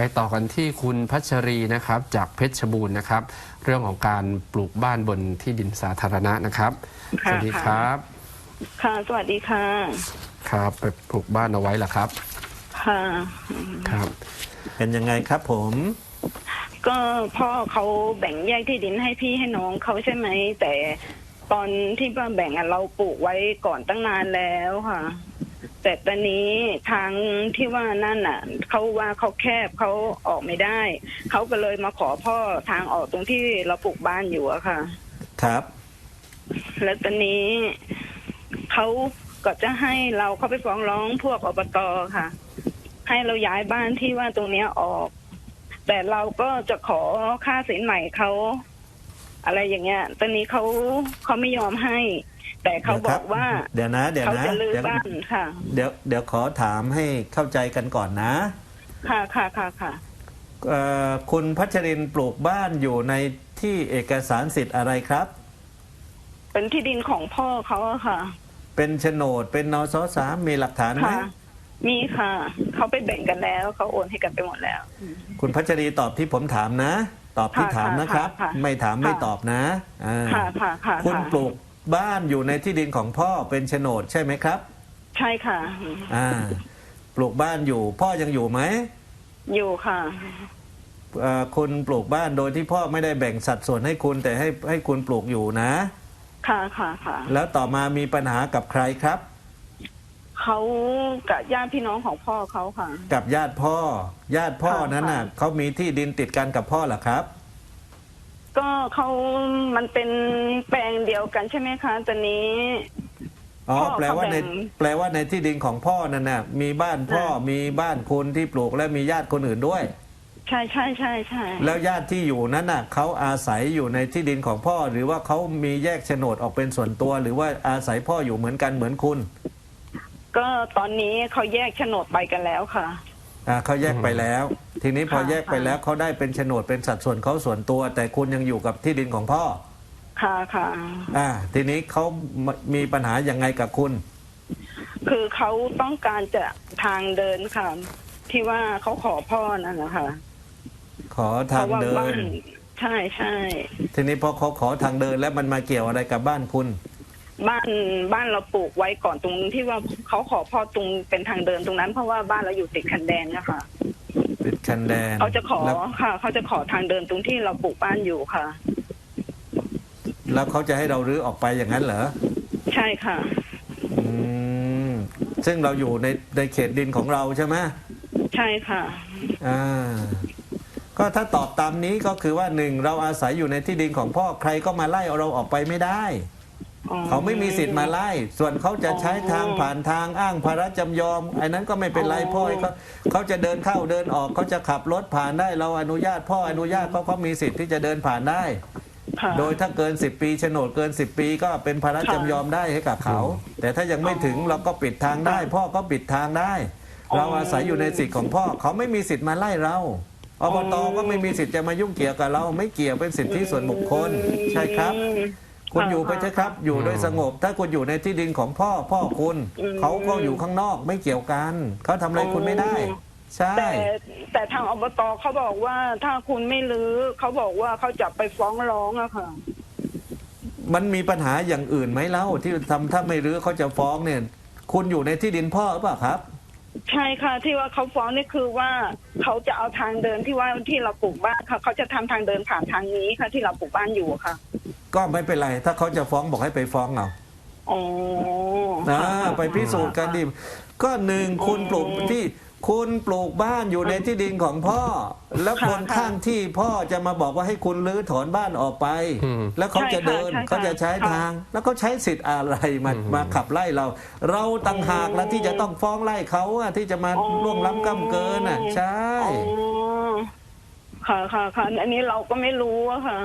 ไปต่อกันที่คุณพัชรีนะครับจากเพชรบูรณ์นะครับ เรื่องของการปลูกบ้านบนที่ดินสาธารณะนะครับ สค่ะวัสดีครับ ค่ะ สวัสดีค่ะ ครับไปปลูกบ้านเอาไว้เหรอครับค่ะ ครับ เป็นยังไงครับผม ก็พ่อเขาแบ่งแยกที่ดินให้พี่ให้น้องเขาใช่ไหม แต่ตอนที่ว่าแบ่งอะเราปลูกไว้ก่อนตั้งนานแล้วค่ะ แต่ตอนนี้ทางที่ว่านั่นอะเขาว่าเขาแคบเขาออกไม่ได้ เขาก็เลยมาขอพ่อทางออกตรงที่เราปลูกบ้านอยู่อะค่ะ ครับ แล้วตอนนี้เขาก็จะให้เราเข้าไปฟ้องร้องพวกอบตค่ะ ให้เราย้ายบ้านที่ว่าตรงเนี้ยออก แต่เราก็จะขอค่าสินใหม่เขา อะไรอย่างเงี้ย ตอนนี้เขาเขาไม่ยอมให้ แต่เขาบอกว่าเดี๋ยวนะ เดี๋ยวเขานะจะลื้อเดี๋ยวบ้านค่ะ เดี๋ยวเดี๋ยวขอถามให้เข้าใจกันก่อนนะ ค่ะค่ะค่ะค่ะเอ่อคุณพัชรินทร์ปลูกบ้านอยู่ในที่เอกสารสิทธิ์อะไรครับ เป็นที่ดินของพ่อเขาอะค่ะ เป็นโฉนดเป็นนสสามมีหลักฐานไหมค่ะมีค่ะ เขาไปแบ่งกันแล้ว เขาโอนให้กันไปหมดแล้ว คุณพัชรีตอบที่ผมถามนะ ตอบที่ค่ะถามนะครับ ค่ะค่ะ ไม่ถามไม่ค่ะตอบนะอ่าค่ะค่ะค่ะคุณค่ะปลูกบ้านอยู่ในที่ดินของพ่อเป็นโฉนดใช่ไหมครับใช่ค่ะ อ่าปลูกบ้านอยู่พ่อยังอยู่ไหมอยู่ค่ะ เอ่อคุณปลูกบ้านโดยที่พ่อไม่ได้แบ่งสัดส่วนให้คุณแต่ให้ให้คุณปลูกอยู่นะ ค่ะค่ะค่ะ แล้วต่อมามีปัญหากับใครครับ เขากับญาติพี่น้องของพ่อเขาค่ะ กับญาติพ่อ ญาติพ่อค่ะนั้นน่ะค่ะเขามีที่ดินติดกันกับพ่อเหรอครับ ก็เขามันเป็นแปลงเดียวกันใช่ไหมคะตอนนี้ อ๋อ พ่อแปลว่าในเขาแบ่ง แปลว่าในที่ดินของพ่อนั่นน่ะ มีบ้านพ่ออ่ามีมีบ้านคุณที่ปลูกและมีญาติคนอื่นด้วย ใช่ใช่ใช่ใช่แล้วญาติที่อยู่นั้นน่ะเขาอาศัยอยู่ในที่ดินของพ่อ หรือว่าเขามีแยกโฉนดออกเป็นส่วนตัว หรือว่าอาศัยพ่ออยู่เหมือนกันเหมือนคุณ ก็ตอนนี้เขาแยกโฉนดไปกันแล้วค่ะ อ่าเขาแยกไปแล้ว ทีนี้พอค่ะ แยกไปค่ะแล้วเขาได้เป็นโฉนดเป็นสัดส่วนเขาส่วนตัว แต่คุณยังอยู่กับที่ดินของพ่อ ค่ะค่ะ อ่า ทีนี้เขามีปัญหายังไงกับคุณ คือเขาต้องการจะทางเดินค่ะ ที่ว่าเขาขอพ่อนั่นแหละค่ะขอทางพระว่เดิบ้านใช่ใช่ทีนี้พอเขาขอทางเดินแล้วมันมาเกี่ยวอะไรกับบ้านคุณ บ้านบ้านเราปลูกไว้ก่อนตรงที่ว่าเขาขอพ่อตรงเป็นทางเดินตรงนั้น เพราะว่าบ้านเราอยู่ติดคันแดนนะคะติดคันแดนเขาจะขอแล้วค่ะเขาจะขอทางเดินตรงที่เราปลูกบ้านอยู่ค่ะ แล้วเขาจะให้เรารื้อออกไปอย่างนั้นเหรอใช่ค่ะ อืมซึ่งเราอยู่ในในเขตดินของเราใช่ไหมใช่ค่ะ อ่า ก็ถ้าตอบตามนี้ก็คือว่าหนึ่งเราอาศัยอยู่ในที่ดินของพ่อใครก็มาไล่เอาเราออกไปไม่ได้อ๋อ เขาไม่มีสิทธิ์มาไล่ ส่วนเขาจะใช้ทางอ๋อผ่านทางอ้างภาระจำยอมไอ้นั้นก็ไม่เป็นไรอ๋อพ่อเขาเขาจะเดินเข้าเดินออกเขาจะขับรถผ่านได้เราอนุญาตพ่ออนุญาตเขาเขามีสิทธิ์ที่จะเดินผ่านได้ค่ะโดยถ้าเกิน 10 ปีโฉนดเกิน 10 ปีก็เป็นภาระค่ะจำยอมได้ให้กับเขา แต่ถ้ายังไม่ถึงอ๋อเราก็ปิดทางได้ค่ะพ่อก็ปิดทางได้อ๋อเราอาศัยอยู่ในสิทธิ์ของพ่อเขาไม่มีสิทธิ์มาไล่เราอบตก็ไม่มีสิทธิ์จะมายุ่งเกี่ยวกับเราไม่เกี่ยวเป็นสิทธิส่วนบุคคลใช่ครับอืม คุณอยู่ไปเถอะครับ อยู่โดยสงบ ถ้าคุณอยู่ในที่ดินของพ่อพ่อคุณ อืม เขาก็อยู่ข้างนอกไม่เกี่ยวกัน เขาทำอะไรคุณไม่ได้อ๋อใช่ แต่แต่ทางอบตเขาบอกว่าถ้าคุณไม่รื้อเขาบอกว่าเขาจะไปฟ้องร้องอะค่ะ มันมีปัญหาอย่างอื่นไหมเล่าที่ทำถ้าไม่รื้อเขาจะฟ้องเนี่ย คุณอยู่ในที่ดินพ่อหรือเปล่าครับ ใช่ค่ะ ที่ว่าเขาฟ้องนี่คือว่าเขาจะเอาทางเดินที่ว่าที่เราปลูกบ้านค่ะเขาจะทำทางเดินผ่านทางนี้ค่ะ ที่เราปลูกบ้านอยู่อะค่ะก็ไม่เป็นไร ถ้าเขาจะฟ้องบอกให้ไปฟ้องเอาอ๋ออ่าค่ะ ไปพิสูจน์กันดิก็หนึ่งคุณปลูกที่ คุณปลูกบ้านอยู่ในที่ดินของพ่อ แล้วคนข้างที่พ่อจะมาบอกว่าให้คุณรื้อถอนบ้านออกไปอืมแล้วเขาจะเดินเขาจะใช้ทาง แล้วเขาใช้สิทธิ์อะไรมามาขับไล่เรา เราต่างหากแล้วที่จะต้องฟ้องไล่เขาอะที่จะมาล่วงล้ำก้ำเกินอะ ใช่อ๋อค่ะค่ะค่ะอันนี้เราก็ไม่รู้อะค่ะ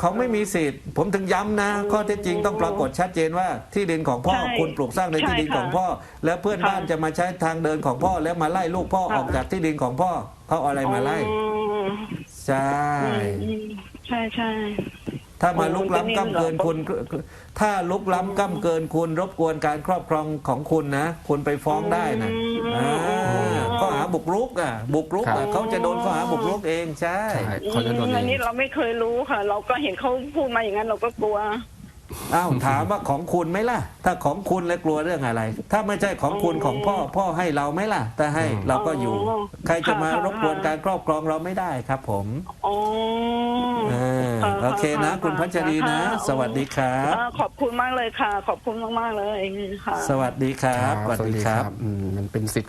เขาไม่มีสิทธิ์ ผมถึงย้ำนะ ข้อเท็จจริงต้องปรากฏชัดเจนว่าที่ดินของพ่อใช่คุณปลูกสร้างในที่ดินใช่ค่ะของพ่อ แล้วเพื่อนค่ะบ้านจะมาใช้ทางเดินของพ่อแล้วมาไล่ลูกพ่อค่ะออกจากที่ดินของพ่อเขาเอาอะไรมาไล่ อ๋อใช่ อืมใช่ใช่ ถ้ามาโอ้ลุกล้ำก้ำเกินจะนี่เหรอคุณ ถ้าลุกล้ำก้ำเกินคุณรบกวนการครอบครองของคุณนะ คุณไปฟ้องได้นะอืม อ่า ข้อหาบุกรุกอะบุกรุกครัอะบเขาจะโดนข้อหาบุกรุกเองใช่ใช่เขาจะโดนอืมเออันงนี้เราไม่เคยรู้ค่ะ เราก็เห็นเขาพูดมาอย่างนั้นเราก็กลัว อ้าวถามว่าของคุณไหมล่ะ ถ้าของคุณแล้วกลัวเรื่องอะไร ถ้าไม่ใช่ของคุณอ๋อของพ่อพ่อให้เราไหมล่ะถ้าให้อืมเราก็อยู่ อ๋อใครจะมาค่ะรบกวนการครอบครองเราไม่ได้ครับผมอ๋อเออค่ะโอเคนะ คุณพัชรีนะ ค่ะสวัสดีครับอ่าขอบคุณมากเลยค่ะ ขอบคุณมากๆเลยค่ะ สวัสดีครับครับสวัสดีครับอืมมันเป็นสิทธิ